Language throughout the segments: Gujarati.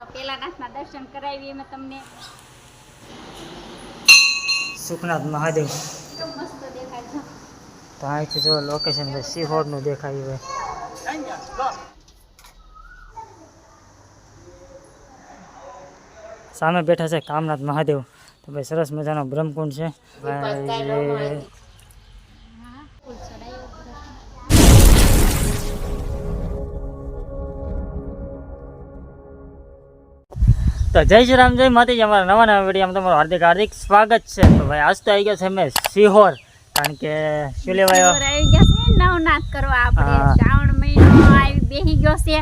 તો પેલા નાથના દર્શન કરાવી અમે તમને. સુખનાથ મહાદેવ. મસ્ત દેખાય છે. તો અહીંથી જો લોકેશન છે સિહોરનું દેખાયું હોય સામે બેઠા છે કામનાથ મહાદેવ. તો ભાઈ સરસ મજાનો બ્રહ્મકુંડ છે. ભાઈ તો જય શ્રી રામ જય માતાજી. અમારા નવા નવા વિડીયોમાં તમારું હાર્દિક હાર્દિક સ્વાગત છે. તો ભાઈ આજ તો આવી ગયો છે અમે સિહોર કારણ કે શું લેવાયો? આવી ગયા છે નવનાથ કરવા. આપણે શ્રાવણ મહિનો આવી બેહી ગયો છે.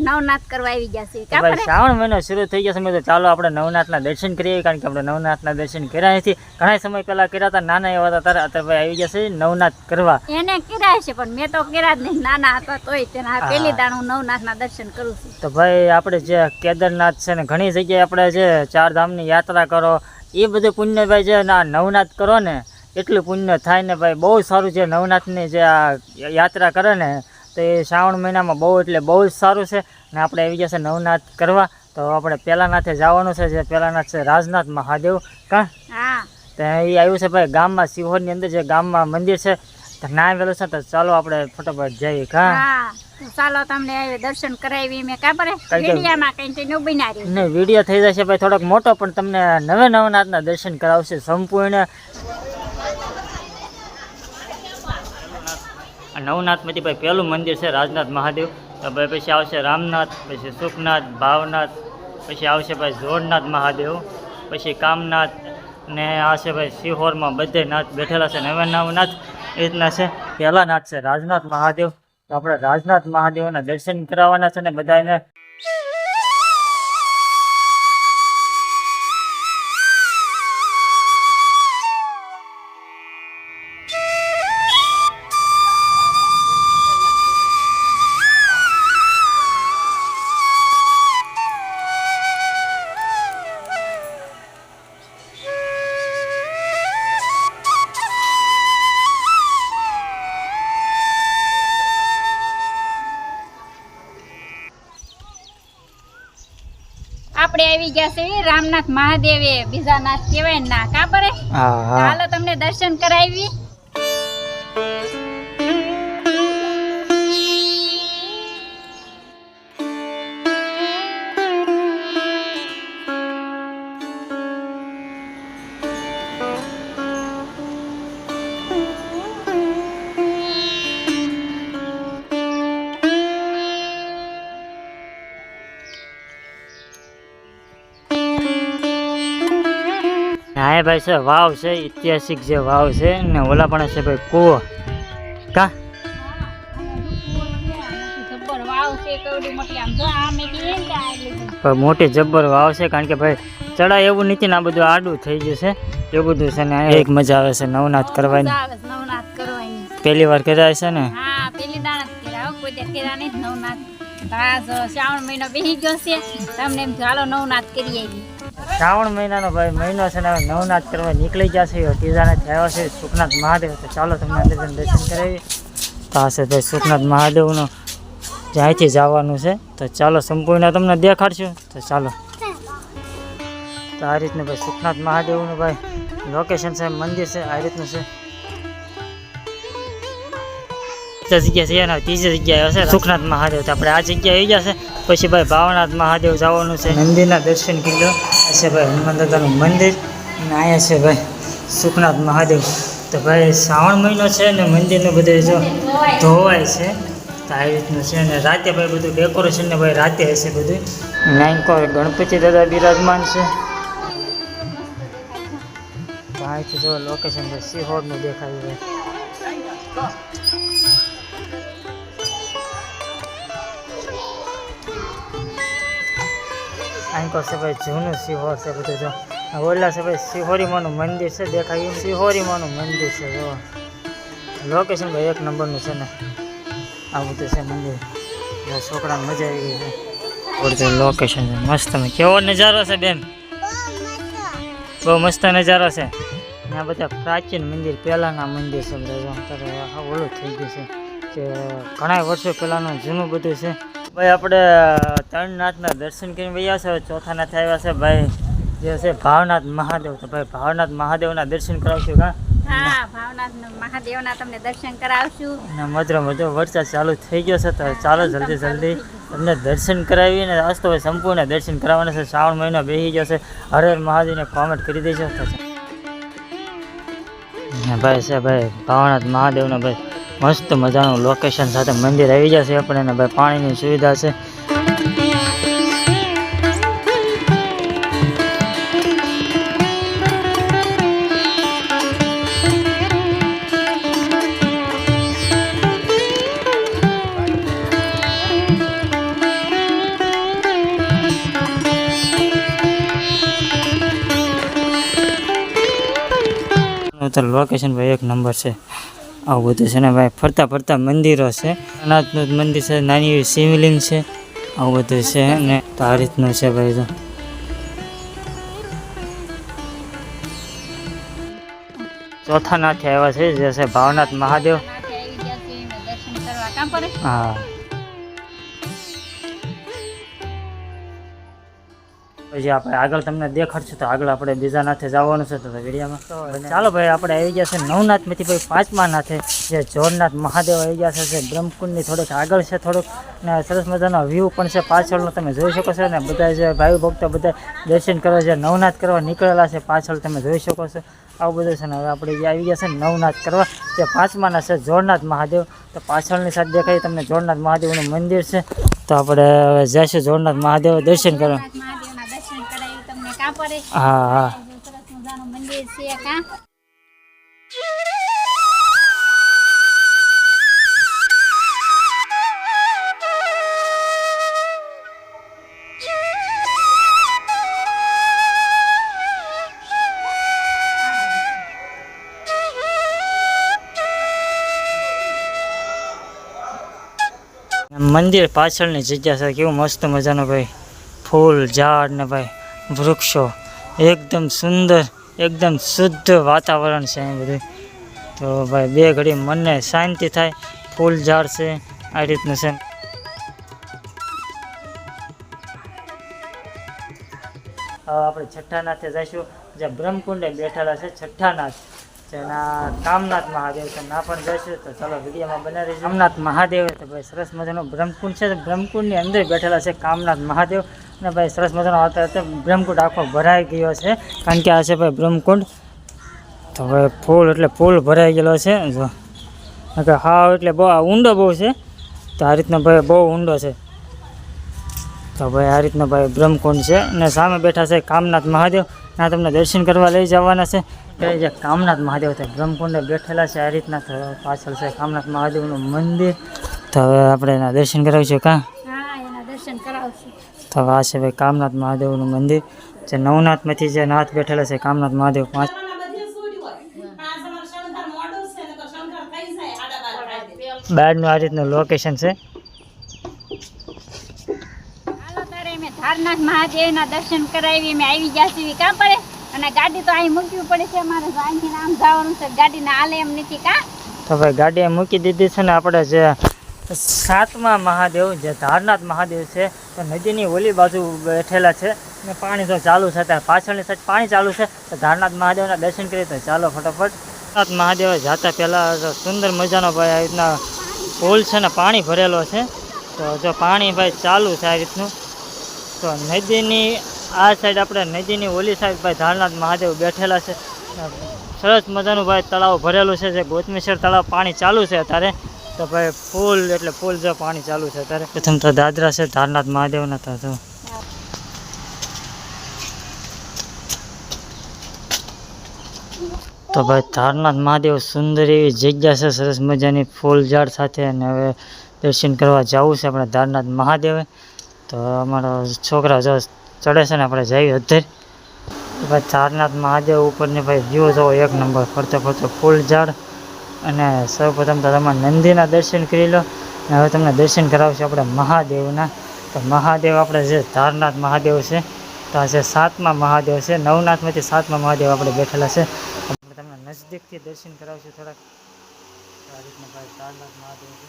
નવનાથ કરવા આવી ગયા છે? શ્રાવણ મહિનો શરૂ થઈ ગયો સમય તો ચાલો આપણે નવનાથના દર્શન કરીએ કારણ કે આપણે નવનાથના દર્શન કર્યા નથી. ઘણા સમય પહેલા કર્યા હતા નાના એવા હતા ત્યારે અત્યારે ભાઈ આવી ગયા છે નવનાથ કરવા. એને કર્યા છે પણ મેં તો કર્યા જ નહીં. નાના હતા તોય તેના. પેલી દાણ હું નવનાથના દર્શન કરું છું. તો ભાઈ આપણે જે કેદારનાથ છે ને ઘણી જગ્યાએ આપણે જે ચાર ધામની યાત્રા કરો એ બધું પુણ્ય ભાઈ જે ના નવનાથ કરો ને એટલું પુણ્ય થાય ને ભાઈ બહુ સારું છે. નવનાથની જે આ યાત્રા કરે ને તો એ શ્રાવણ મહિનામાં બહુ એટલે બહુ જ સારું છે. ને આપણે આવી જશે નવનાથ કરવા. તો આપણે પહેલા નાથે જવાનું છે જે પહેલા નાથ છે રાજનાથ મહાદેવ. કાં? તો એ આવ્યું છે ભાઈ ગામમાં સિહોરની અંદર જે ગામમાં મંદિર છે. તો ના આવેલું છે તો ચાલો આપણે ફટાફટ જઈએ. કાં? ચાલો તમને દર્શન કરાવી મેં કા પડે કઈ કઈ? વિડીયામાં કઈ કઈ બનાવી ને વીડિયો થઈ જશે ભાઈ થોડોક મોટો પણ તમને નવે નવનાથના દર્શન કરાવશે સંપૂર્ણ. નવનાથમાંથી ભાઈ પહેલું મંદિર છે, રાજનાથ મહાદેવ. ભાઈ પછી આવશે રામનાથ, પછી સુખનાથ, ભાવનાથ, પછી આવશે ભાઈ જોરનાથ મહાદેવ, પછી કામનાથ ને આવશે ભાઈ સિહોરમાં બધે નાથ બેઠેલા છે. નવે નવનાથ એ રીતના છે. પહેલા નાથ છે રાજનાથ મહાદેવ. તો આપણે રાજનાથ મહાદેવના દર્શન કરાવવાના છે ને બધાને આપણે આવી ગયા છે રામનાથ મહાદેવે બીજા નાથ કહેવાય ના કા પડે હા હા. હાલો તમને દર્શન કરાવી ભાઈ છે વાવ છે ઐતિહાસિક જે વાવ છે ને ઓલા પણ છે ભાઈ કૂવો. કા? છે મોટી જબ્બર વાવ છે કારણ કે ભાઈ ચડાય એવું નથી ને આ બધું આડું થઈ જશે એવું બધું છે ને એક મજા આવે છે નવનાથ કરવાની. પહેલી વાર કર્યા છે ને? શ્રાવણ મહિનો બેસી ગયો છે તમને એમ થયું, નવનાથ કરી આવી શ્રાવણ મહિનાનો ભાઈ, મહિનો છે ને નવનાથ કરવા નીકળી ગયા છે ત્રીજાને થયા છે, સુખનાથ મહાદેવ. તો ચાલો તમને અંદર દર્શન કરાવીએ. તો આ છે ભાઈ સુખનાથ મહાદેવનો જ્યાંથી જવાનું છે. તો ચાલો સંપૂર્ણ તમને દેખાડશું. તો ચાલો. તો આ રીતનું ભાઈ સુખનાથ મહાદેવનું ભાઈ લોકેશન છે, મંદિર છે, આ રીતનું છે. જગ્યા છે ત્રીજી જગ્યાએ હશે. સુખનાથ મહાદેવ તો આપણે આ જગ્યાએ આવી જશે પછી ભાઈ ભાવનાથ મહાદેવ જવાનું છે. મંદિરના દર્શન કીધો છે ભાઈ હનુમાન દાદાનું મંદિર. અને અહીંયા છે ભાઈ સુખનાથ મહાદેવ. તો ભાઈ શ્રાવણ મહિનો છે ને મંદિરનું બધું જો ધોવાય છે. તો આવી રીતનું છે. અને રાતે ભાઈ બધું ડેકોરેશન ને ભાઈ રાતે હશે બધું. નાઈકો ગણપતિ દાદા બિરાજમાન છે. અહીંથી જો લોકેશન સિહોરનું દેખાય છે. આંકો છે ભાઈ, જૂનું સિહોર છે બધું જો. ઓલા છે ભાઈ સિહોરીમાનું મંદિર છે, દેખાય સિહોરીમાનું મંદિર છે, જો. લોકેશન ભાઈ, એક નંબરનું છે ને. આ બધું છે મંદિર. છોકરાને મજા આવી ગઈ છે. બધું લોકેશન છે. મસ્ત કેવો નજારો છે, બેન? બહુ મસ્ત નજારો છે. આ બધા પ્રાચીન મંદિર, પહેલાંના મંદિર છે બધા અત્યારે ઓલું થઈ ગયું છે. કે ઘણા વર્ષો પહેલાંનું જૂનું બધું છે. ભાઈ આપણે ત્રણ નાથના દર્શન કરીને વયા છે હવે ચોથા નાથ આવ્યા છે ભાઈ જે છે ભાવનાથ મહાદેવ. તો ભાઈ ભાવનાથ મહાદેવના દર્શન કરાવશું કા? હા ભાવનાથ મહાદેવના તમને દર્શન કરાવશું. અને મધ્ર મધ્ર વરસાદ ચાલુ થઈ ગયો છે તો ચાલો જલ્દી જલ્દી તમને દર્શન કરાવીને આજ તો સંપૂર્ણ દર્શન કરાવવાના છે શ્રાવણ મહિનો બેસી ગયો છે. હરે હર મહાદેવને કોમેન્ટ કરી દેજો. ભાઈ છે ભાઈ ભાવનાથ મહાદેવનો ભાઈ મસ્ત મજાનું લોકેશન સાથે મંદિર આવી જશે આપણે અને ભાઈ પાણીની સુવિધા છે. લોકેશન ભાઈ એક નંબર છે. આવું બધું છે ને ભાઈ ફરતા ફરતા મંદિરો છે. અનાથનું મંદિર છે નાની એવી શિવલિંગ છે. આવું બધું છે ને તો આ રીતનું છે ભાઈ તો. ચોથા નાથે આવ્યા છે જે છે ભાવનાથ મહાદેવ. હા. પછી આપણે આગળ તમને દેખાડશું તો આગળ આપણે બીજા નાથે જવાનું છે તો વિડીયામાં ચાલો ભાઈ આપણે આવી ગયા છે નવનાથમાંથી ભાઈ પાંચમા નાથે જે જોરનાથ મહાદેવ આવી ગયા છે જે બ્રહ્મકુંડની થોડુંક આગળ છે થોડુંક ને સરસ મજાનો વ્યૂ પણ છે પાછળનો તમે જોઈ શકો છો ને બધા જે ભાઈ ભક્તો બધા દર્શન કરવા જે નવનાથ કરવા નીકળેલા છે પાછળ તમે જોઈ શકો છો. આવું બધું છે ને હવે આપણે જે આવી ગયા છે નવનાથ કરવા જે પાંચમાના છે જોરનાથ મહાદેવ તો પાછળની સાથે દેખાય તમને જોરનાથ મહાદેવનું મંદિર છે. તો આપણે હવે જઈશું જોરનાથ મહાદેવ દર્શન કરવા નાથ મહાદેવના દર્શન કરાવી તમને હા હા. સરસ મજાનું મંદિર છે કા મંદિર પાછળની જગ્યા છે. કેવું મસ્ત મજાનું ભાઈ ફૂલ ઝાડ ને ભાઈ વૃક્ષો. એકદમ સુંદર, એકદમ શુદ્ધ વાતાવરણ છે અહીં બધું. તો ભાઈ, બે ઘડી મનને શાંતિ થાય, ફૂલ ઝાડ છે, આ રીતનું છે. હવે આપણે છઠ્ઠાનાથે જઈશું. જે બ્રહ્મકુંડે બેઠેલા છે, છઠ્ઠા નાથ. કામનાથ મહાદેવ છે. ના પણ જઈશું તો ચાલો વિડીયોમાં બનાવી રહીશું. કામનાથ મહાદેવ તો ભાઈ, સરસ મજાનો બ્રહ્મકુંડ છે. બ્રહ્મકુંડની અંદર બેઠેલા છે કામનાથ મહાદેવ. અને ભાઈ, સરસ મજાનો આવતા હતા બ્રહ્મકુંડ આખો ભરાઈ ગયો છે. કારણ કે આ છે ભાઈ બ્રહ્મકુંડ. તો ભાઈ, ફૂલ એટલે ફૂલ ભરાઈ ગયેલો છે. જો કે હાવ એટલે બહુ ઊંડો બહુ છે. તો આ રીતનો ભાઈ બહુ ઊંડો છે. તો ભાઈ, આ રીતનો ભાઈ બ્રહ્મકુંડ છે. અને સામે બેઠા છે કામનાથ મહાદેવ. ના તમને દર્શન કરવા લઈ જવાના છે. એ જે કામનાથ મહાદેવ છે બ્રહ્મકુંડે બેઠેલા છે આ રીતના પાછળ છે કામનાથ મહાદેવનું મંદિર. તો હવે આપણે એના દર્શન કરાવીશું કાં? તો આ છે ભાઈ કામનાથ મહાદેવનું મંદિર. જે નવનાથમાંથી જે નાથ બેઠેલા છે કામનાથ મહાદેવ પાંચ બહારનું આ રીતનું લોકેશન છે. મહાદેવના દર્શન કરાવી મેં આવી ગયા છીએ. કામ પડે? અને ગાડી તો અહીં મૂકવી પડે છે, અમારે અહીંથી આમ જવાનું છે, ગાડીને હાલે એમ નથી કા? તો ભાઈ ગાડી મૂકી દીધી છે ને આપણે જે સાતમા મહાદેવ જે ધારનાથ મહાદેવ છે, તો નદીની ઓલી બાજુ બેઠેલા છે ને પાણી તો ચાલુ છે ત્યારે પાછળની સાઈડ પાણી ચાલુ છે, તો ધારનાથ મહાદેવના દર્શન કરીએ તો ચાલો ફટાફટ. ધારનાથ મહાદેવ જાતા પહેલાં સુંદર મજાનો ભાઈ આ રીતના પુલ છે ને પાણી ભરેલો છે, તો જો પાણી ભાઈ ચાલુ છે આ રીતનું, તો નદીની આ સાઈડ આપણે નદીની ઓલી સાઈડ ભાઈ ધારનાથ મહાદેવ બેઠેલા છે. સરસ મજાનું ભાઈ તળાવ ભરેલું છે, જે ગોતમેશ્વર તળાવ પાણી ચાલુ છે અત્યારે. તો ભાઈ ફૂલ એટલે ફૂલ જો પાણી ચાલુ છે અત્યારે. પ્રથમ તો દાદરા છે, ધારનાથ મહાદેવના તો તો ભાઈ ધારનાથ મહાદેવ સુંદર એવી જગ્યા છે, સરસ મજાની ફૂલ ઝાડ સાથે. અને હવે દર્શન કરવા જવું છે આપણે ધારનાથ મહાદેવે. તો અમારા છોકરા જો ચડે છે ને, આપણે જઈએ અધર ભાઈ ચારનાથ મહાદેવ ઉપરની ભાઈ વ્યૂ જોવો એક નંબર. ફરતો ફરતો ફૂલ ઝાડ અને સૌપ્રથમ તો તમે નંદીના દર્શન કરી લો. અને હવે તમને દર્શન કરાવશું આપણે મહાદેવના. તો મહાદેવ આપણે જે ધારનાથ મહાદેવ છે, તો આ છે સાતમા મહાદેવ છે, નવનાથમાંથી સાતમા મહાદેવ આપણે બેઠેલા છે. આપણે તમને નજદીકથી દર્શન કરાવશું થોડાક. ધારનાથ મહાદેવ છે.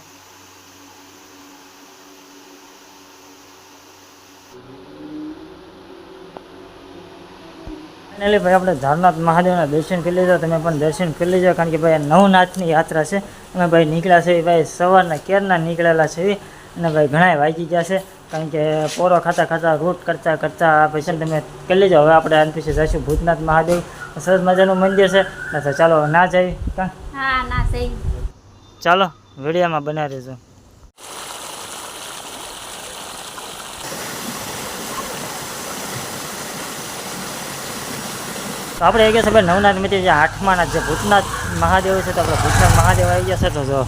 ફાઇનલી ભાઈ આપણે ધારનાથ મહાદેવના દર્શન કરી લીધા. તમે પણ દર્શન કરી લેજો કારણ કે ભાઈ નવનાથની યાત્રા છે. અમે ભાઈ નીકળ્યા છે ભાઈ સવારના કેરના નીકળેલા છે અને ભાઈ ઘણા વાગી ગયા છે કારણ કે પોરો ખાતા ખાતા રૂટ કરતા કરતા પછી તમે કરી લેજો. હવે આપણે આને પછી જઈશું ભૂતનાથ મહાદેવ. સરસ મજાનું મંદિર છે. ચાલો ના સહી ચાલો વિડીયામાં બનાવી રહેજો તો આપણે આવી ગયા છે ભાઈ નવનાથ મિત્ર જે આઠમાના જે ભૂતનાથ મહાદેવ છે તો આપણે ભૂતનાથ મહાદેવ આવી ગયા છે. તો જો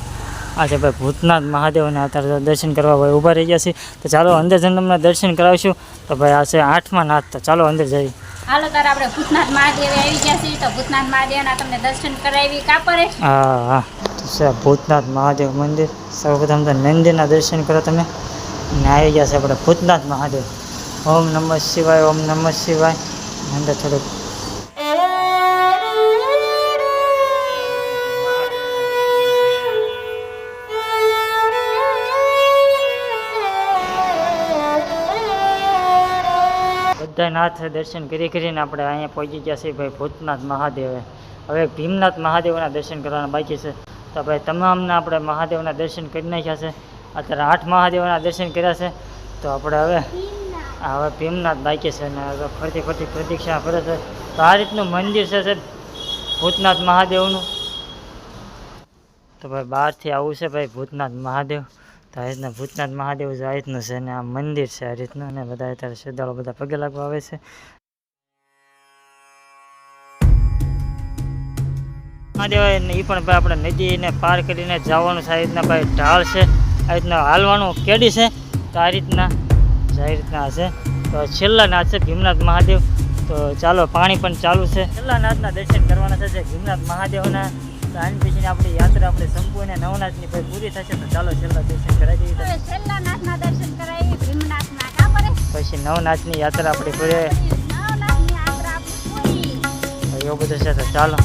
આ છે ભાઈ ભૂતનાથ મહાદેવને અત્યારે દર્શન કરવા ભાઈ ઊભા રહી ગયા છે. તો ચાલો અંદર જન્મના દર્શન કરાવીશું. તો ભાઈ આ છે આઠમા નાથ. તો ચાલો અંદર જઈએ. હાલો તારે આપણે ભૂતનાથ મહાદેવ આવી ગયા છીએ તો ભૂતનાથ મહાદેવના તમને દર્શન કરાવી કાપરે. હા હા. છે ભૂતનાથ મહાદેવ મંદિર. સૌપ્રથમ તો નંદીના દર્શન કરો તમે. અને આવી ગયા છે આપણે ભૂતનાથ મહાદેવ. ઓમ નમઃ શિવાય ઓમ નમઃ શિવાય. અંદર થોડુંક બધા દર્શન કરી કરીને આપણે અહીંયા પહોંચી ગયા છીએ ભાઈ ભૂતનાથ મહાદેવે. હવે ભીમનાથ મહાદેવના દર્શન કરવાના બાકી છે. તો ભાઈ તમામના આપણે મહાદેવના દર્શન કરી નાખ્યા છે. અત્યારે આઠ મહાદેવના દર્શન કર્યા છે. તો આપણે હવે હવે ભીમનાથ બાકી છે ને હવે ફરતી ફરતી પ્રદક્ષિણા કરે છે. તો આ રીતનું મંદિર છે સાહેબ ભૂતનાથ મહાદેવનું. તો ભાઈ બહારથી આવું છે ભાઈ ભૂતનાથ મહાદેવ. તો આ રીતના ભૂતનાથ મહાદેવ જે આ રીતનું છે ને આ મંદિર છે આ રીતનું અને બધા અત્યારે શ્રદ્ધાળુ બધા પગે લાગવા આવે છે. મહાદેવ એ પણ ભાઈ આપણે નદીને પાર કરીને જવાનું છે, આ રીતના ભાઈ ઢાળ છે, આ રીતના હાલવાનું કેડી છે, તો આ રીતના આ રીતના છે. તો છેલ્લા નાથ છે ભીમનાથ મહાદેવ. તો ચાલો પાણી પણ ચાલુ છે. છેલ્લા નાથના દર્શન કરવાના છે જે ભીમનાથ મહાદેવના તો આની પછીની આપણી યાત્રા આપણે સંપૂર્ણ નવનાથની ભાઈ પૂરી થશે તો ચાલો છેલ્લા દર્શન કરાવી દઈએ. છેલ્લા નાથના દર્શન કરાવી ભીમનાથના કાપરે પછી નવનાથની યાત્રા આપણી પૂરે નવનાથની યાત્રા આપણી પૂરી એવું બધું છે તો ચાલો.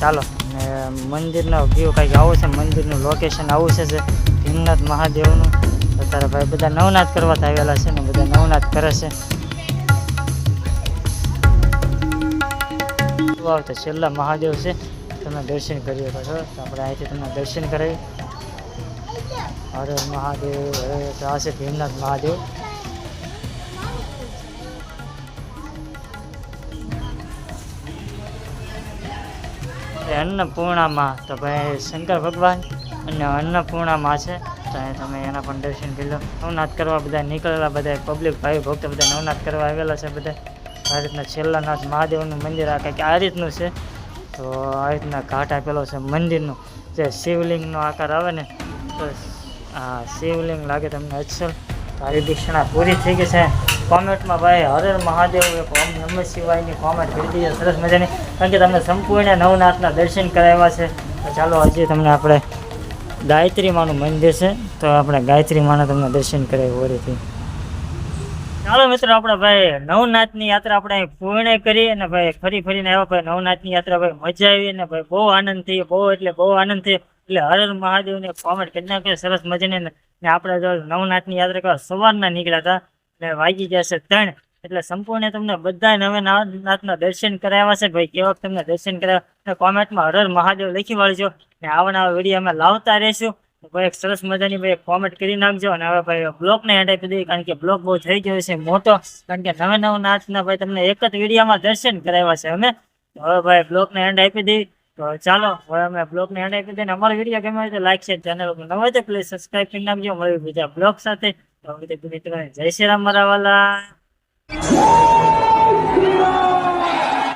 ચાલો. ને મંદિરનો વ્યૂ કંઈક આવો છે મંદિરનું લોકેશન આવું છે ભીમનાથ મહાદેવનું. અત્યારે ભાઈ બધા નવનાથ કરવા આવેલા છે ને બધા નવનાથ કરે છે. આવ તો છેલ્લા મહાદેવ છે, તમે દર્શન કરી શકો છો. આપણે અહીંથી તમને દર્શન કરાવી. હરે મહાદેવ, હરે તો છે ભીમનાથ મહાદેવ. અન્નપૂર્ણામાં તો ભાઈ શંકર ભગવાન અને અન્નપૂર્ણામાં છે. તો તમે એના પણ દર્શન કરી લો. નવનાથ કરવા બધા નીકળેલા બધા પબ્લિક ભાઈ ભક્તો બધા નવનાથ કરવા આવેલા છે બધા આ રીતના છેલ્લા નાથ મહાદેવનું મંદિર આ કંઈક આ રીતનું છે. તો આ રીતના ઘાટ આપેલો છે મંદિરનું. જે શિવલિંગનો આકાર આવે ને, તો આ શિવલિંગ લાગે તમને અચ્છલ. તારી દીક્ષણા પૂરી થઈ ગઈ છે. કોમેન્ટમાં ભાઈ હરે મહાદેવ એક ઓમ નમ શિવાયની કોમેન્ટ કરી દીધી. સરસ મજાની. કારણ કે તમને સંપૂર્ણ નવનાથના દર્શન કરાવ્યા છે. તો ચાલો હજી તમને આપણે ગાયત્રી માનું મંદિર છે. તો આપણે ગાયત્રી માના તમને દર્શન કરાવ્યું વરેથી ચાલો મિત્રો, આપણે ભાઈ નવનાથની યાત્રા આપણે પૂર્ણ કરી અને ભાઈ ફરી ફરીને આવ્યા. ભાઈ નવનાથની યાત્રા ભાઈ મજા આવી અને ભાઈ બહુ આનંદ થયો, બહુ એટલે બહુ આનંદ થયો. એટલે હર મહાદેવને કોમેન્ટ કરી નાખ્યો સરસ મજાને ને આપણે જો નવનાથની યાત્રા કરવા સવારના નીકળ્યા હતા ને વાગી છે ત્રણ. એટલે સંપૂર્ણ તમને બધા નવે નવનાથના દર્શન કરાવ્યા છે. ભાઈ કેવા તમને દર્શન કરાવ્યા? કોમેન્ટમાં હર મહાદેવ લખી વાળજો ને આવા નવા વીડિયો અમે લાવતા રહેશું. ભાઈ, એક સરસ મજાની ભાઈ કોમેન્ટ કરી નાખજો. અને હવે ભાઈ બ્લોગને એન્ડ આપી દઈએ, કારણ કે બ્લોગ બહુ થઈ ગયો છે મોટો. કારણ કે નવે નવ નાથના ભાઈ તમને એક જ વિડીયોમાં દર્શન કરાવ્યા છે, અમે. હવે ભાઈ બ્લોગને એન્ડ આપી દઈએ. તો ચાલો, હવે અમે બ્લોગને એન્ડ આપી દઈએ. અમારો વીડિયો ગમે તો લાઈક શેર ચેનલ ઉપર નવો તો પ્લીઝ સબસ્ક્રાઈબ કરી નાખજો. મળ્યું બીજા બ્લોગ સાથે. તો જય શ્રી રામ મારા વાલા.